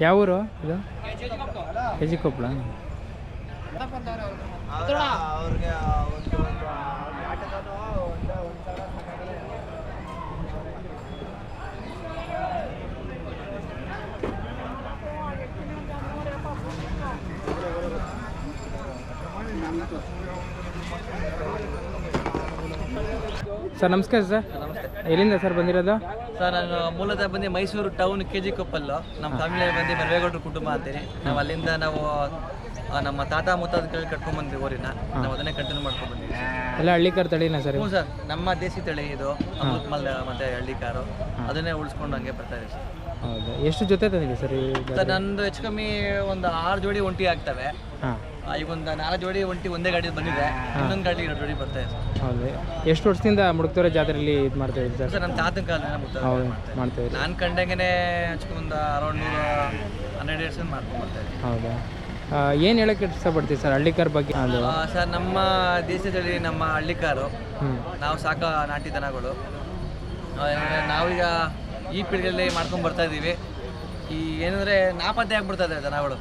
ಯಾವ ಊರು ಇದು KG Koppal Thank you. Sir ನಮಸ್ಕಾರ ಸರ್. ಎಲ್ಲಿಂದ ಸರ್ ಬಂದಿರೋದು? ಸರ್ ನಾನು ಮೂಲತಃ ಬಂದು Mysuru town K G Koppal ನಮ್ಮ ಫ್ಯಾಮಿಲಿ ಬಂದು ಮರವೇಗೌಡರು ಕುಟುಂಬ ಅಂತೀರಿ. ನಾವು ಅಲ್ಲಿಂದ ನಾವು ನಮ್ಮ ತಾತ ಮುತ್ತಾದ ಕೈ ಕಟ್ಕೊಂಡ್ ಬಂದ್ವಿ ಊರಿನ. ನಾವು ಅದನ್ನೇ ಕಂಟಿನ್ಯೂ ಮಾಡ್ಕೊಂಡ್ ಅಲ್ಲ ಎಲ್ಲ ಹಳ್ಳಿಕಾರ್ ತಳಿನ ಸರ್ ಹ್ಞೂ ಸರ್ ನಮ್ಮ ದೇಸಿ ತಳಿ ಇದು. ಅಮೃತ್ ಮಲ್ ಮತ್ತೆ ಹಳ್ಳಿಕಾರು ಅದನ್ನೇ ಉಳಿಸ್ಕೊಂಡು ಹಂಗೆ ಬರ್ತಾ ಇದೆ ಸರ್. ಹೌದು? ಎಷ್ಟು ಜೊತೆ ತಂದಿದೆ ಸರ್ ಸರ್ ನಂದು ಹೆಚ್ಚು ಕಮ್ಮಿ ಒಂದು ಆರು ಜೋಡಿ ಒಂಟಿ ಆಗ್ತವೆ. ಈಗ ಒಂದು ನಾಲ್ಕು ಜೋಡಿ ಒಂಟಿ ಒಂದೇ ಗಾಡಿ ಬಂದಿದೆ. ಇನ್ನೊಂದು ಗಾಡಿ ಎರಡು ಜೋಡಿ ಬರ್ತಾ ಇದೆ. ಸರ್ ಹೌದು. ಎಷ್ಟು ವರ್ಷದಿಂದ ಮುಡುಕ್ತೋರೆ ಜಾತ್ರೆಯಲ್ಲಿ ಇದು ಮಾಡ್ತಾ ಸರ್? ಸರ್ ನನ್ನ ತಾತನ ಕಾಲದಿಂದ ಮಾಡ್ತೇವೆ ಹೌದು ಮಾಡ್ತಾ ನಾನು ಕಂಡಂಗೆ ಹೆಚ್ಚು ಒಂದು ಅರೌಂಡ್ ನೂರ ಹನ್ನೆರಡು ಇಯರ್ಸ್ ಮಾಡ್ಕೊಂಡು ಬರ್ತಾ ಇದ್ದೀನಿ. ಹೌದಾ? ಏನು ಹೇಳಕ್ಕೆ ಇಷ್ಟಪಡ್ತೀವಿ ಸರ್ ಹಳ್ಳಿಕಾರ್ ಬಗ್ಗೆ? ಅದು ಆ, ಸರ್ ನಮ್ಮ ದೇಶದಲ್ಲಿ ನಮ್ಮ ಹಳ್ಳಿಕಾರು ಹ್ಞೂ ನಾವು ಸಾಕ ನಾಟಿ ದನಗಳು. ಆ, ಏನಂದ್ರೆ ನಾವೀಗ ಈ ಪೀಳಿಗೆಯಲ್ಲಿ ಮಾಡ್ಕೊಂಡು ಬರ್ತಾ ಇದ್ದೀವಿ. ಈ ಏನಂದ್ರೆ ನಾಪತ್ತೆ ಆಗ್ಬಿಡ್ತದೆ ದನಗಳು.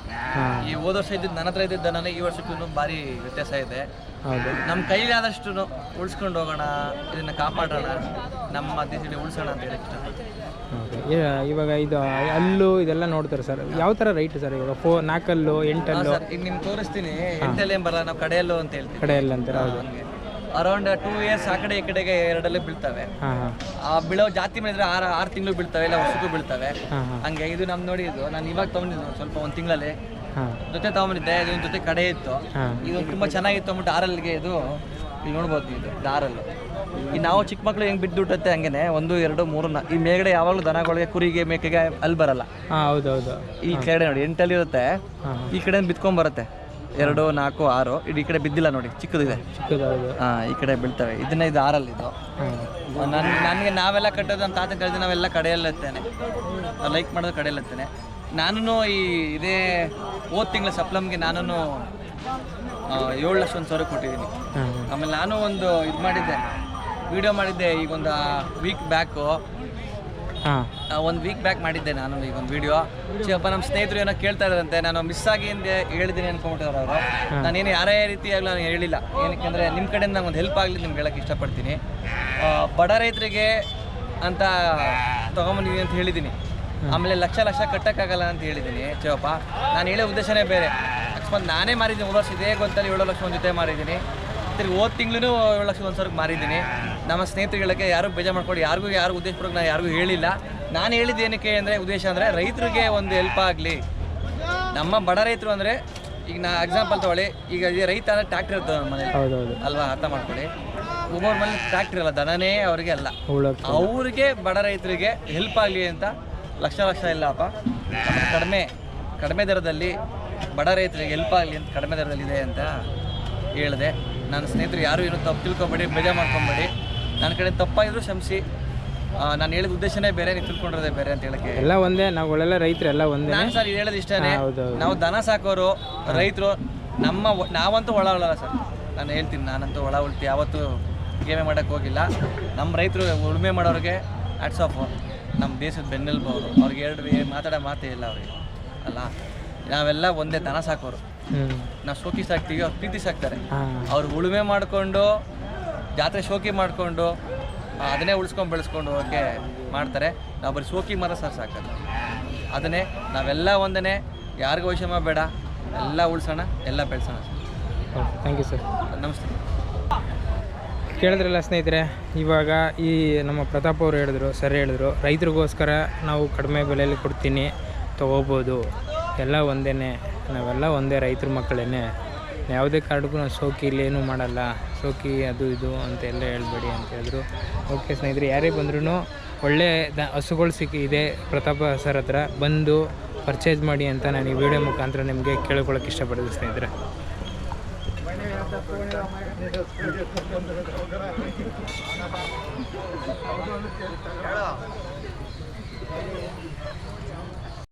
ಈ ಹೋದ ವರ್ಷ ಇದ್ದಿದ್ದು ನನ್ನ ಹತ್ರ ಇದ್ದಿದ್ದ ನನಗೆ ಈ ವರ್ಷಕ್ಕೂ ಭಾರಿ ವ್ಯತ್ಯಾಸ ಇದೆ. ನಮ್ಮ ಕೈಲಾದಷ್ಟು ಉಳಿಸ್ಕೊಂಡು ಹೋಗೋಣ ಇದನ್ನ ಕಾಪಾಡೋಣ ನಮ್ಮ ದೇಶದಲ್ಲಿ ಉಳಿಸೋಣ ಅಂತ ಹೇಳಿ ಇವಾಗ ಇದು ಅಲ್ಲು ಇದೆಲ್ಲ ನೋಡ್ತಾರೆ ಸರ್. ಯಾವ ತರ ರೈಟ್ ಸರ್ ಇವಾಗ ಫೋ ನಾಲ್ಕಲ್ಲು ಎಂಟಲ್ಲು? ಸರ್ ಈಗ ನಿಮ್ಗೆ ತೋರಿಸ್ತೀನಿ. ಎಂಟಲ್ಲಿ ಏನ್ ಬರಲ್ಲ ನಾವು ಕಡೆಯಲ್ಲೂ ಅಂತ ಹೇಳ್ತೀವಿ. ಕಡೆಯಲ್ಲ ಅಂತಾರೆ ಹೌದು ಅರೌಂಡ್ ಟೂ ಇಯರ್ಸ್ ಆ ಕಡೆ ಈ ಕಡೆಗೆ ಎರಡಲ್ಲೇ ಬೀಳ್ತವೆ. ಆ ಬೀಳೋ ಜಾತಿ ಮೇಲೆ ಆರು ಆರು ತಿಂಗಳು ಬೀಳ್ತವೆ ಇಲ್ಲ ವರ್ಷಕ್ಕೂ ಬೀಳ್ತವೆ. ಹಂಗೆ ಇದು ನಮ್ ನೋಡಿ ಇದು. ನಾನು ಇವಾಗ ತಗೊಂಡಿದ್ದು ಸ್ವಲ್ಪ ಒಂದು ತಿಂಗಳಲ್ಲಿ. ಜೊತೆ ತಗೊಂಡಿದ್ದೆ ಇದು ಜೊತೆ ಕಡೆ ಇತ್ತು. ಇದು ತುಂಬಾ ಚೆನ್ನಾಗಿತ್ತು ಅಂದ್ಬಿಟ್ಟು ಆರಲ್ಗೆ ಇದು ಇಲ್ಲಿ ನೋಡ್ಬೋದು ಇದು ದಾರಲ್ಲು ಈ ನಾವು ಚಿಕ್ಕ ಮಕ್ಳು ಹೆಂಗ್ ಬಿದ್ದು ಬಿಟ್ಟತ್ತೆ ಹಂಗೇನೆ ಒಂದು ಎರಡು ಮೂರು ನಾ ಈ ಮೇಗಡೆ ಯಾವಾಗಲೂ ದನಗಳಿಗೆ ಕುರಿಗೆ ಮೇಕೆಗೆ ಅಲ್ಲಿ ಬರಲ್ಲ. ಹಾಂ ಹೌದು ಹೌದು. ಈ ಕಡೆ ನೋಡಿ ಎಂಟಲ್ಲಿ ಇರುತ್ತೆ. ಈ ಕಡೆ ಬಿತ್ಕೊಂಡ್ ಬರುತ್ತೆ. ಎರಡು ನಾಲ್ಕು ಆರು. ಇದು ಈ ಕಡೆ ಬಿದ್ದಿಲ್ಲ ನೋಡಿ ಚಿಕ್ಕದಿದೆ. ಚಿಕ್ಕದು ಹೌದು ಹಾ ಈ ಕಡೆ ಬೀಳ್ತವೆ. ಇದನ್ನ ಇದು ಆರಲ್ಲಿ ಇದು. ನನ್ ನನಗೆ ನಾವೆಲ್ಲ ಕಟ್ಟೋದು ನಮ್ಮ ತಾತನ ಕಳೆದು ನಾವೆಲ್ಲ ಕಡೆಯಲ್ಲತ್ತೇನೆ ಲೈಕ್ ಮಾಡೋದು ಕಡೆಯಲ್ಲತ್ತೇನೆ ನಾನು ಈ ಇದೇ ಹೋದ ತಿಂಗಳ ಸಪ್ಲಮ್ಗೆ ನಾನು ಏಳು ಲಕ್ಷ ಒಂದು ಸಾವಿರ ಕೊಟ್ಟಿದ್ದೀನಿ. ಆಮೇಲೆ ನಾನು ಒಂದು ಇದು ಮಾಡಿದ್ದೆ. ವಿಡಿಯೋ ಮಾಡಿದ್ದೆ ಈಗ ಒಂದು ವೀಕ್ ಬ್ಯಾಕು ಒಂದು ವೀಕ್ ಬ್ಯಾಕ್ ಮಾಡಿದ್ದೆ ನಾನು ಈಗ ಒಂದು ವಿಡಿಯೋ ಚಿಕ್ಕಪ್ಪ ನಮ್ಮ ಸ್ನೇಹಿತರು ಏನೋ ಕೇಳ್ತಾ ಇದ್ದಾರಂತೆ ನಾನು ಮಿಸ್ ಆಗಿ ಹಿಂದೆ ಹೇಳಿದ್ದೀನಿ ಅನ್ಕೊಂಬಿಟ್ಟಿದ್ರು ಅವರು. ನಾನೇನು ಯಾರೇ ರೀತಿಯಾಗಲಿ ನಾನು ಹೇಳಿಲ್ಲ. ಏನಕ್ಕೆ ಅಂದರೆ ನಿಮ್ಮ ಕಡೆಯಿಂದ ನಂಗೆ ಒಂದು ಹೆಲ್ಪ್ ಆಗಲಿ ನಿಮ್ಗೆ ಹೇಳಕ್ಕೆ ಇಷ್ಟಪಡ್ತೀನಿ. ಆ, ಬಡ ರೈತರಿಗೆ ಅಂತ ತೊಗೊಂಬಂದಿದ್ದೀನಿ ಅಂತ ಹೇಳಿದ್ದೀನಿ ಆಮೇಲೆ ಲಕ್ಷ ಲಕ್ಷ ಕಟ್ಟಕ್ಕಾಗಲ್ಲ ಅಂತ ಹೇಳಿದ್ದೀನಿ ಚಿವಪ್ಪ ನಾನು ಹೇಳೋ ಉದ್ದೇಶನೇ ಬೇರೆ. ಅಕಸ್ಮಾತ್ ನಾನೇ ಮಾರಿದ್ದೀನಿ ಮೂರು ವರ್ಷ ಇದೇ ಗೊತ್ತಲ್ಲಿ ಏಳು ಲಕ್ಷ ಒಂದು ಜೊತೆ ಮಾರಿದ್ದೀನಿ. ತಿರ್ಗಿ ಹೋದ ತಿಂಗಳು ಏಳು ಲಕ್ಷ ಒಂದು ಸಾವಿರಕ್ಕೆ ಮಾರಿದ್ದೀನಿ. ನಮ್ಮ ಸ್ನೇಹಿತರುಗಳಿಗೆ ಯಾರು ಬೇಜಾರು ಮಾಡ್ಕೊಂಡು ಯಾರಿಗೂ ಯಾರು ಉದ್ದೇಶಪೂರ್ವಕ ನಾನು ಯಾರಿಗೂ ಹೇಳಿಲ್ಲ. ನಾನು ಹೇಳಿದ್ದು ಏನಕ್ಕೆ ಅಂದರೆ ಉದ್ದೇಶ ಅಂದರೆ ರೈತರಿಗೆ ಒಂದು ಹೆಲ್ಪ್ ಆಗಲಿ. ನಮ್ಮ ಬಡ ರೈತರು ಅಂದರೆ ಈಗ ನಾ ಎಕ್ಸಾಂಪಲ್ ತಗೊಳ್ಳಿ. ಈಗ ಈ ರೈತ ಅಂದರೆ ಟ್ಯಾಕ್ಟ್ರಿ ಇರ್ತದೆ ನಮ್ಮ ಮನೇಲಿ. ಅಲ್ವಾ? ಅರ್ಥ ಮಾಡ್ಕೊಳ್ಳಿ ಒಬ್ಬೊಬ್ಬರ ಮನೇಲಿ ಟ್ರ್ಯಾಕ್ಟರ್ ಅಲ್ಲ ದನನೇ ಅವರಿಗೆ ಅಲ್ಲ. ಅವ್ರಿಗೆ ಬಡ ರೈತರಿಗೆ ಹೆಲ್ಪ್ ಆಗಲಿ ಅಂತ ಲಕ್ಷ ಲಕ್ಷ ಇಲ್ಲಪ್ಪ. ಕಡಿಮೆ ಕಡಿಮೆ ದರದಲ್ಲಿ ಬಡ ರೈತರಿಗೆ ಹೆಲ್ಪ್ ಆಗಲಿ ಅಂತ ಕಡಿಮೆ ದರದಲ್ಲಿ ಇದೆ ಅಂತ ಹೇಳಿದೆ. ನನ್ನ ಸ್ನೇಹಿತರು ಯಾರು ಏನು ತಪ್ಪು ತಿಳ್ಕೊಬೇಡಿ ಬೇಜ ಮಾಡ್ಕೊಬೇಡಿ. ನನ್ನ ಕಡೆ ತಪ್ಪಾಗಿದ್ರು ಕ್ಷಮಿಸಿ. ನಾನು ಹೇಳಿದ ಉದ್ದೇಶನೇ ಬೇರೆ ನೀವು ತಿಳ್ಕೊಂಡಿರೋದೇ ಬೇರೆ ಅಂತ ಹೇಳಕ್ಕೆ. ಎಲ್ಲ ಒಂದೇ ನಾವು ನಾವುಗಳೆಲ್ಲ ರೈತರು ಎಲ್ಲ ಒಂದೇ ನಾನು ಸರ್ ಹೇಳೋದು ಇಷ್ಟನೇ. ನಾವು ದನ ಸಾಕೋರು ರೈತರು ನಮ್ಮ ನಾವಂತೂ ಒಳ ಉಳಲ್ಲ ಸರ್. ನಾನು ಹೇಳ್ತೀನಿ ನಾನಂತೂ ಒಳ ಉಳ್ತಿ ಯಾವತ್ತೂ ಗೇಮೆ ಮಾಡೋಕ್ಕೆ ಹೋಗಿಲ್ಲ. ನಮ್ಮ ರೈತರು ಉಳುಮೆ ಮಾಡೋರಿಗೆ ಹ್ಯಾಟ್ಸ್ ಆಫ್ ನಮ್ಮ ದೇಶದ ಬೆನ್ನೆಲುಬು ಅವರು. ಅವ್ರಿಗೆ ಎರಡು ಮಾತಾಡೋ ಮಾತೇ ಇಲ್ಲ ಅವ್ರಿಗೆ. ಅಲ್ಲ ನಾವೆಲ್ಲ ಒಂದೇ ದನ ಸಾಕೋರು. ನಾವು ಶೋಕಿ ಸಾಕ್ತೀವಿ ಅವ್ರು ಪ್ರೀತಿ ಸಾಕ್ತಾರೆ. ಅವ್ರು ಉಳುಮೆ ಮಾಡಿಕೊಂಡು ಜಾತ್ರೆ ಶೋಕಿ ಮಾಡಿಕೊಂಡು ಅದನ್ನೇ ಉಳಿಸ್ಕೊಂಡು ಬೆಳೆಸ್ಕೊಂಡು ಹೋಗೋಕ್ಕೆ ಮಾಡ್ತಾರೆ. ನಾವು ಬರೀ ಶೋಕಿ ಮರ ಸರ್ ಸಾಕಲ್ಲ. ಅದನ್ನೇ ನಾವೆಲ್ಲ ಒಂದನೇ ಯಾರಿಗೂ ವೈಷಮ್ಯ ಬೇಡ. ಎಲ್ಲ ಉಳಿಸೋಣ ಎಲ್ಲ ಬೆಳೆಸೋಣ ಓಕೆ ಥ್ಯಾಂಕ್ ಯು ಸರ್ ನಮಸ್ತೆ. ಕೇಳಿದ್ರಲ್ಲ ಸ್ನೇಹಿತರೆ ಇವಾಗ ಈ ನಮ್ಮ ಪ್ರತಾಪ್ ಅವರು ಹೇಳಿದ್ರು ಸರ್ ಹೇಳಿದ್ರು ರೈತರಿಗೋಸ್ಕರ ನಾವು ಕಡಿಮೆ ಬೆಲೆಯಲ್ಲಿ ಕೊಡ್ತೀನಿ ತೊಗೋಬೋದು. ಎಲ್ಲ ಒಂದೇ ನಾವೆಲ್ಲ ಒಂದೇ ರೈತರ ಮಕ್ಕಳೇನೆ. ಯಾವುದೇ ಕಾರ್ಡ್ಗೂ ನಾವು ಸೋಕಿ ಇಲ್ಲೇನು ಮಾಡಲ್ಲ. ಸೋಕಿ ಅದು ಇದು ಅಂತ ಎಲ್ಲ ಹೇಳ್ಬೇಡಿ ಅಂತ ಹೇಳಿದ್ರು. ಓಕೆ ಸ್ನೇಹಿತರೆ, ಯಾರೇ ಬಂದ್ರೂ ಒಳ್ಳೆ ದ ಹಸುಗಳು ಸಿಕ್ಕಿದೆ ಪ್ರತಾಪ ಸರ್ ಹತ್ರ ಬಂದು ಪರ್ಚೇಸ್ ಮಾಡಿ ಅಂತ ನಾನು ಈ ವಿಡಿಯೋ ಮುಖಾಂತರ ನಿಮಗೆ ಕೇಳ್ಕೊಳ್ಳೋಕೆ ಇಷ್ಟಪಡ್ತೀನಿ ಸ್ನೇಹಿತರೆ.